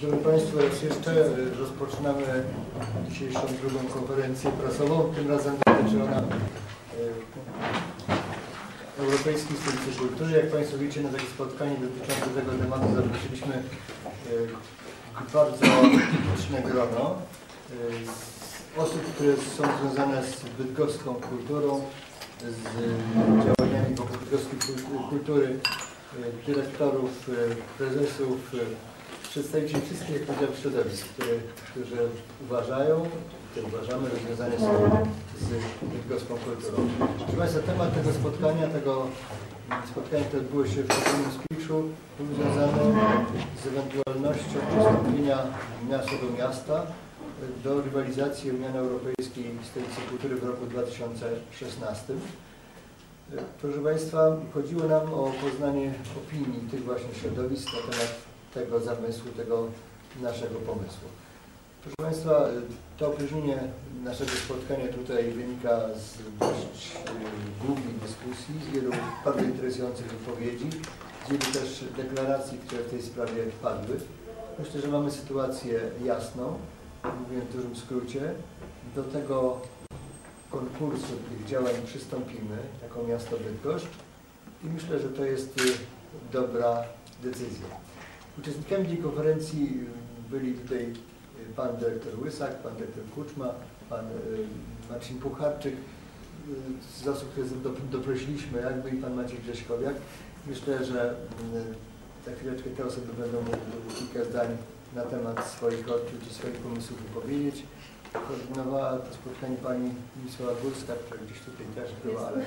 Szanowni Państwo, raz jeszcze rozpoczynamy dzisiejszą drugą konferencję prasową. Tym razem dotyczy ona e, Europejskiej Stolicy Kultury. Jak Państwo wiecie, na takie spotkanie dotyczące tego tematu zaprosiliśmy e, bardzo liczne grono e, osób, które są związane z bydgoską kulturą, z działaniami wokół bydgoskiej kultury, dyrektorów, prezesów, przedstawicieli wszystkich, powiedziałem, środowisk, które, którzy uważają, które uważamy, rozwiązania są z bydgoską kulturą. Proszę Państwa, temat tego spotkania, tego spotkania, które odbyło się w poprzednim speechu, był związany z ewentualnością przystąpienia miasta do miasta do rywalizacji o miano Europejskiej Stolicy Kultury w roku 2016. Proszę Państwa, chodziło nam o poznanie opinii tych właśnie środowisk na temat tego zamysłu, tego naszego pomysłu. Proszę Państwa, to opóźnienie naszego spotkania tutaj wynika z dość y, długiej dyskusji, z wielu bardzo interesujących wypowiedzi, z wielu też deklaracji, które w tej sprawie padły. Myślę, że mamy sytuację jasną, mówię w dużym skrócie. Do tego konkursu tych działań przystąpimy jako miasto Bydgoszcz i myślę, że to jest y, dobra decyzja. Uczestnikami tej konferencji byli tutaj y, pan dyrektor Łysak, pan dyrektor Kuczma, pan y, Marcin Pucharczyk, z osób, które doprosiliśmy, jakby i pan Maciej Grześkowiak. Myślę, że za chwileczkę te osoby będą mogły kilka zdań na temat swoich odczuć i swoich pomysłów wypowiedzieć. Koordynowała to spotkanie pani Wisława Górska, która gdzieś tutaj też była, ale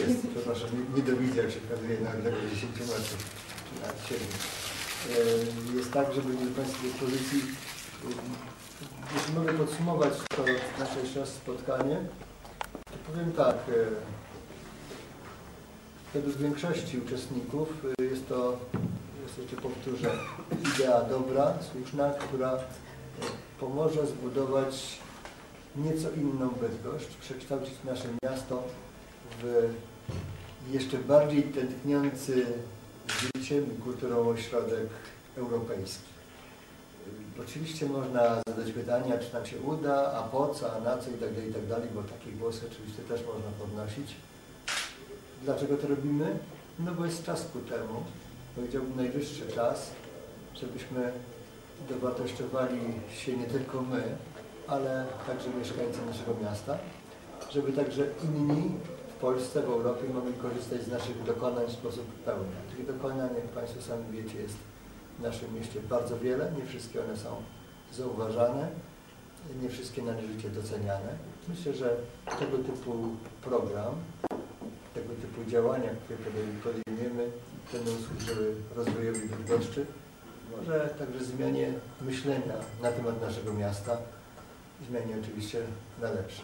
jest, przepraszam, nie, nie dowidzę, jak się okazuje, na odległość 10 metrów, czy nawet 7. Jest tak, że będzie do Państwa dyspozycji, jeśli mogę podsumować to nasze raz spotkanie, to powiem tak, według większości uczestników jest to jeszcze powtórzę, idea dobra, słuszna, która pomoże zbudować nieco inną Bydgoszcz, przekształcić nasze miasto w jeszcze bardziej tętniący życiem i kulturą ośrodek europejski. Oczywiście można zadać pytania, czy nam się uda, a po co, a na co i tak dalej, i tak bo takie głosy oczywiście też można podnosić. Dlaczego to robimy? No bo jest czas ku temu powiedziałbym najwyższy czas, żebyśmy dowartościowali się nie tylko my, ale także mieszkańcy naszego miasta, żeby także inni Polsce, w Europie mogli korzystać z naszych dokonań w sposób pełny. Tych dokonań, jak Państwo sami wiecie, jest w naszym mieście bardzo wiele, nie wszystkie one są zauważane, nie wszystkie należycie doceniane. Myślę, że tego typu program, tego typu działania, które podejmiemy, będą służyły rozwojowi Bydgoszczy, może także zmianie myślenia na temat naszego miasta, zmianie oczywiście na lepsze.